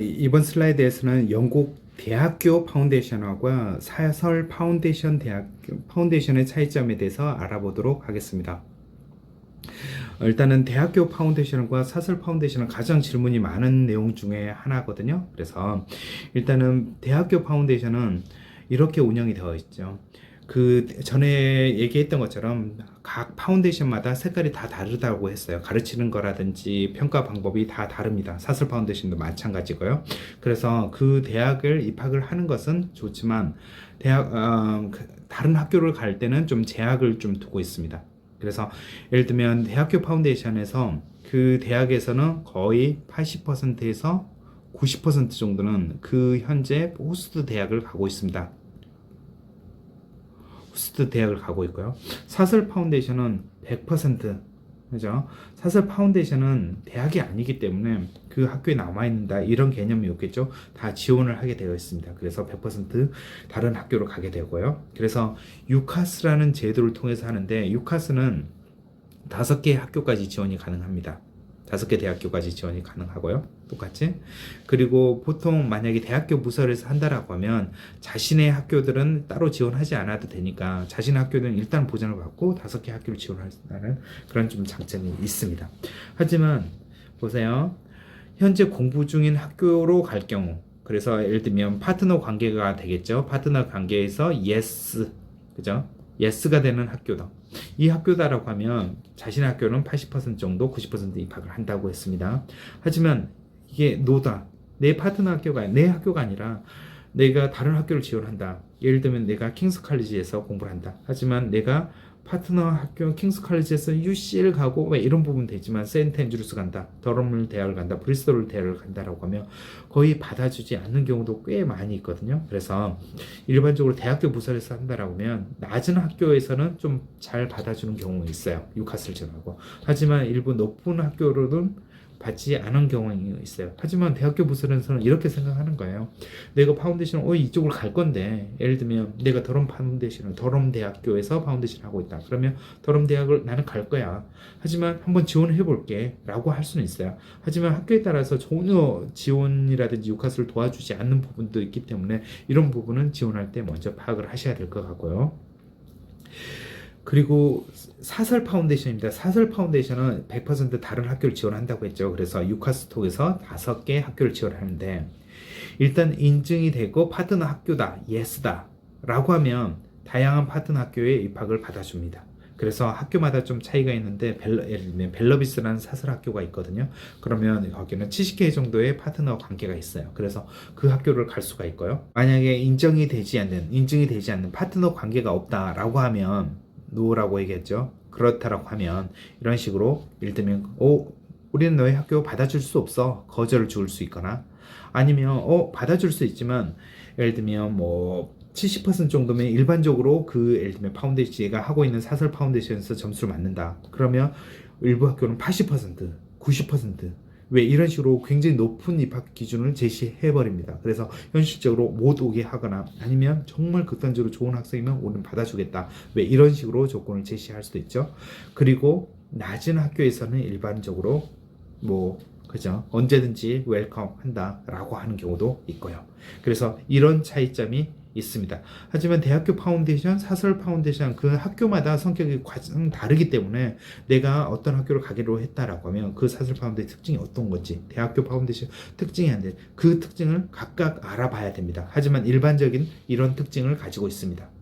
이번 슬라이드에서는 영국 대학교 파운데이션하고 사설 파운데이션 대학 파운데이션의 차이점에 대해서 알아보도록 하겠습니다. 일단은 대학교 파운데이션과 사설 파운데이션은 가장 질문이 많은 내용 중에 하나거든요. 그래서 일단은 대학교 파운데이션은 이렇게 운영이 되어 있죠. 그 전에 얘기했던 것처럼 각 파운데이션마다 색깔이 다 다르다고 했어요. 가르치는 거라든지 평가 방법이 다 다릅니다. 사설 파운데이션도 마찬가지고요. 그래서 그 대학을 입학을 하는 것은 좋지만 대학 어, 그 다른 학교를 갈 때는 좀 제약을 좀 두고 있습니다. 그래서 예를 들면 대학교 파운데이션에서 그 대학에서는 거의 80%에서 90% 정도는 그 현재 호스트 대학을 가고 있습니다. 호스트 대학을 가고 있고요. 사설 파운데이션은 100% 그죠? 사설 파운데이션은 대학이 아니기 때문에 그 학교에 남아 있는다 이런 개념이 없겠죠. 다 지원을 하게 되어 있습니다. 그래서 100% 다른 학교로 가게 되고요. 그래서 유카스라는 제도를 통해서 하는데 유카스는 다섯 개 학교까지 지원이 가능합니다. 다섯 개 대학교까지 지원이 가능하고요. 똑같이. 그리고 보통 만약에 대학교 부설에서 한다라고 하면 자신의 학교들은 따로 지원하지 않아도 되니까 자신의 학교는 일단 보장을 받고 다섯 개 학교를 지원한다는 그런 좀 장점이 있습니다. 하지만 보세요. 현재 공부 중인 학교로 갈 경우 그래서 예를 들면 파트너 관계가 되겠죠. 파트너 관계에서 yes 그죠? yes가 되는 학교다. 이 학교다라고 하면 자신의 학교는 80% 정도 90% 입학을 한다고 했습니다. 하지만 이게 노다. 내 파트너 학교가 내 학교가 아니라 내가 다른 학교를 지원한다. 예를 들면 내가 킹스 칼리지에서 공부를 한다. 하지만 내가 파트너 학교 킹스 칼리지에서 UCL 가고 왜 이런 부분 되지만 세인트 앤드루스 간다. 더럼을 대학을 간다. 브리스톨 대학을 간다라고 하면 거의 받아주지 않는 경우도 꽤 많이 있거든요. 그래서 일반적으로 대학교 부설에서 한다라고 하면 낮은 학교에서는 좀 잘 받아주는 경우가 있어요. 유카슬처럼하고 하지만 일부 높은 학교로는 받지 않은 경우가 있어요. 하지만 대학교 부설에서는 이렇게 생각하는 거예요. 내가 파운데이션, 어, 이쪽으로 갈 건데, 예를 들면 내가 더럼 파운데이션을 더럼 대학교에서 파운데이션 하고 있다. 그러면 더럼 대학을 나는 갈 거야. 하지만 한번 지원해 볼게. 라고 할 수는 있어요. 하지만 학교에 따라서 전혀 지원이라든지 유카스를 도와주지 않는 부분도 있기 때문에 이런 부분은 지원할 때 먼저 파악을 하셔야 될 것 같고요. 그리고 사설 파운데이션입니다. 사설 파운데이션은 100% 다른 학교를 지원한다고 했죠. 그래서 유카스톡에서 다섯 개 학교를 지원하는데 일단 인증이 되고 파트너 학교다, 예스다 라고 하면 다양한 파트너 학교에 입학을 받아줍니다. 그래서 학교마다 좀 차이가 있는데 벨러, 예를 들면 벨러비스라는 사설 학교가 있거든요. 그러면 거기는 70개 정도의 파트너 관계가 있어요. 그래서 그 학교를 갈 수가 있고요. 만약에 인정이 되지 않는 인증이 되지 않는 파트너 관계가 없다라고 하면 노라고 얘기했죠. 그렇다라고 하면 이런 식으로 예를 들면 오 우리는 너희 학교 받아줄 수 없어 거절을 줄 수 있거나 아니면 어 받아줄 수 있지만 예를 들면 뭐 70% 정도면 일반적으로 그 예를 들면 파운데이션가 하고 있는 사설 파운데이션에서 점수를 맞는다. 그러면 일부 학교는 80%, 90%. 왜 이런 식으로 굉장히 높은 입학 기준을 제시해 버립니다. 그래서 현실적으로 못 오게 하거나 아니면 정말 극단적으로 좋은 학생이면 오늘 받아주겠다. 왜 이런 식으로 조건을 제시할 수도 있죠. 그리고 낮은 학교에서는 일반적으로 뭐 그죠 언제든지 웰컴 한다라고 하는 경우도 있고요. 그래서 이런 차이점이 있습니다. 하지만 대학교 파운데이션, 사설 파운데이션 그 학교마다 성격이 과정 다르기 때문에 내가 어떤 학교를 가기로 했다라고 하면 그 사설 파운데이션 특징이 어떤 건지 대학교 파운데이션 특징이 한데 그 특징을 각각 알아봐야 됩니다. 하지만 일반적인 이런 특징을 가지고 있습니다.